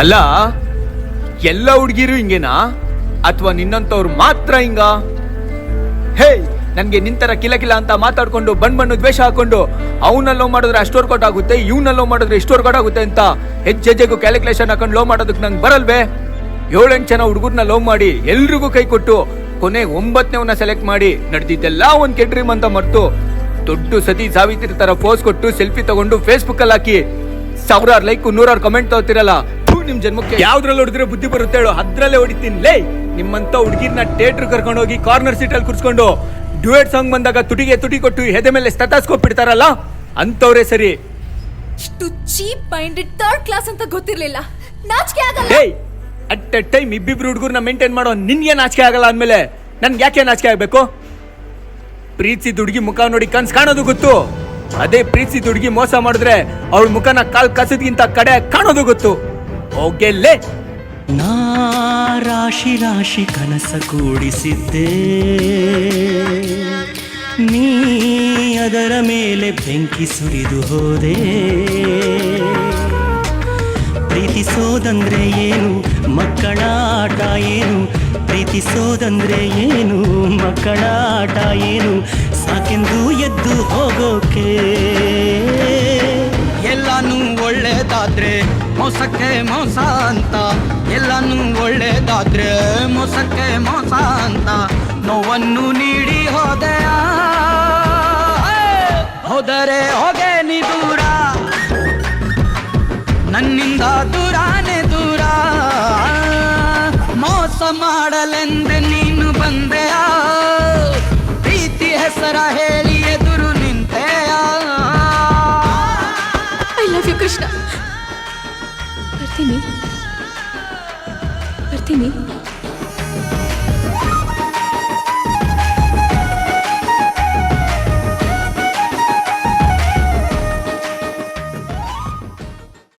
ಅಲ್ಲ, ಎಲ್ಲ ಹುಡುಗಿರು ಹಿಂಗೇನಾ? ಅಥವಾ ನಿನ್ನಂತವ್ರು ಮಾತ್ರ ಹಿಂಗ? ಹೇ, ನನ್ಗೆ ನಿಂತರ ಕಿಲ ಕಿಲ ಅಂತ ಮಾತಾಡ್ಕೊಂಡು ಬಣ್ಣ ಬಣ್ಣ ದ್ವೇಷ ಹಾಕೊಂಡು ಅವನಲ್ಲೋ ಮಾಡಿದ್ರೆ ಅಷ್ಟು ವರ್ಕೌಟ್ ಆಗುತ್ತೆ ಇವ್ನಲ್ಲೋ ಮಾಡಿದ್ರೆ ಇಷ್ಟು ವರ್ಕೌಟ್ ಆಗುತ್ತೆ ಅಂತ ಹೆಜ್ಜೆಜ್ಜೆಗೂ ಕ್ಯಾಲ್ಕುಲೇಷನ್ ಹಾಕೊಂಡು ಲೋ ಮಾಡೋದಕ್ಕೆ ನಂಗೆ ಬರಲ್ವೇ? ಏಳೆಂಟು ಜನ ಹುಡುಗರನ್ನ ಲೋ ಮಾಡಿ ಎಲ್ರಿಗೂ ಕೈ ಕೊಟ್ಟು ಕೊನೆ ಒಂಬತ್ತನೇವನ್ನ ಸೆಲೆಕ್ಟ್ ಮಾಡಿ ನಡೆದಿದ್ದೆಲ್ಲ ಒಂದು ಕೆಡ್ರಿಮ್ ಅಂತ ಮರ್ತು ದೊಡ್ಡ ಸತಿ ಸಾವಿತ್ರಿ ತರ ಪೋಸ್ ಕೊಟ್ಟು ಸೆಲ್ಫಿ ತಗೊಂಡು ಫೇಸ್ಬುಕ್ ಅಲ್ಲಿ ಹಾಕಿ ಸಾವಿರಾರು ಲೈಕ್, ನೂರಾರು ಕಮೆಂಟ್ ತಗೋತಿರಲ್ಲ ನಿಮ್ ಜನ್ಮಕ್ಕೆ? ಯಾವ್ದ್ರಲ್ಲಿ ಹೊಡೆದ್ರೆ ಬುದ್ಧಿ ಬರುತ್ತೆ ಹೇಳು. ಅದ್ರಲ್ಲೇ ಹೊಡಿತೀನಿ. ಲೇ ನಿಮ್ಮಂತ ಹುಡುಗಿರ್ನ ಥಿಯೇಟರ್ ಕರ್ಕೊಂಡು ಹೋಗಿ ಕಾರ್ನರ್ ಸೀಟ್ ಅಲ್ಲಿ ಕುರ್ಸ್ಕೊಂಡು ಡ್ಯೂಯೆಟ್ ಸಾಂಗ್ ಬಂದಾಗ ತುಟಿಗೆ ತುಟಿ ಕೊಟ್ಟು ಹೆದೆ ಮೇಲೆ ಸ್ಟೆಥಾಸ್ಕೋಪ್ ಬಿಡ್ತಾರಲ್ಲ ಅಂತವ್ರೆ ಸರಿ. ಇಷ್ಟು ಚೀಪ್ ಮೈಂಡೆಡ್ ಥರ್ಡ್ ಕ್ಲಾಸ್ ಅಂತ ಗೊತ್ತಿರ್ಲಿಲ್ಲ. ನಾಚಿಕೆ ಆಗಲ್ಲ. ಏಯ್ ಅಟ್ ಎ ಟೈಮ್ ಇಬ್ಬಿಬ್ರು ಹುಡುಗರ್ನ ಮೇಂಟೈನ್ ಮಾಡೋ ನಿನ್ಗೆ ನಾಚಿಕೆ ಆಗಲ್ಲ ಅಂದ್ಮೇಲೆ ನನ್ಗೆ ಯಾಕೆ ನಾಚಿಕೆ ಆಗಬೇಕು? ಪ್ರೀತಿ ಹುಡುಗಿ ಮುಖ ನೋಡಿ ಕನ್ಸ್ ಕಾಣೋದು ಗೊತ್ತು. ಅದೇ ಪ್ರೀತಿ ಹುಡುಗಿ ಮೋಸ ಮಾಡಿದ್ರೆ ಅವಳ ಮುಖನ ಕಾಲ್ ಕಸದ್ಗಿಂತ ಕಡೆ ಕಾಣೋದು ಗೊತ್ತು. ಹೋಗೆಲ್ಲೇ. ನಾ ರಾಶಿ ರಾಶಿ ಕನಸ ಕೂಡಿಸಿದ್ದೆ. ನೀ ಅದರ ಮೇಲೆ ಬೆಂಕಿ ಸುರಿದು ಹೋದೆ. ಪ್ರೀತಿಸೋದಂದ್ರೆ ಏನು? ಮಕ್ಕಳ ಆಟ ಏನು? ಪ್ರೀತಿಸೋದಂದ್ರೆ ಏನು? ಮಕ್ಕಳ ಆಟ ಏನು? ಸಾಕೆಂದು ಎದ್ದು ಹೋಗೋಕೆ. ಎಲ್ಲಾನು ಒಳ್ಳೇದಾದ್ರೆ ಮೋಸಕ್ಕೆ ಮೋಸ ಅಂತ. ಎಲ್ಲಾನು ಒಳ್ಳೇದಾದ್ರೆ ಮೋಸಕ್ಕೆ ಮೋಸ ಅಂತ. ನೋವನ್ನು ನೀಡಿ ಹೋದೆ ಹೋದರೆ ಹೋಗೆ ನೀ ದೂರ ನನ್ನಿಂದ ದೂರಾನೆ ದೂರ. ಮೋಸ ಮಾಡಲೆಂದೆ ನೀನು ಬಂದೆಯ ಪ್ರೀತಿ ಹೆಸರ ಹೇಳಿ ಎದುರು ನಿಂತೆಯ ಕೃಷ್ಣ. ಬರ್ತೀನಿ. ಬರ್ತೀನಿ.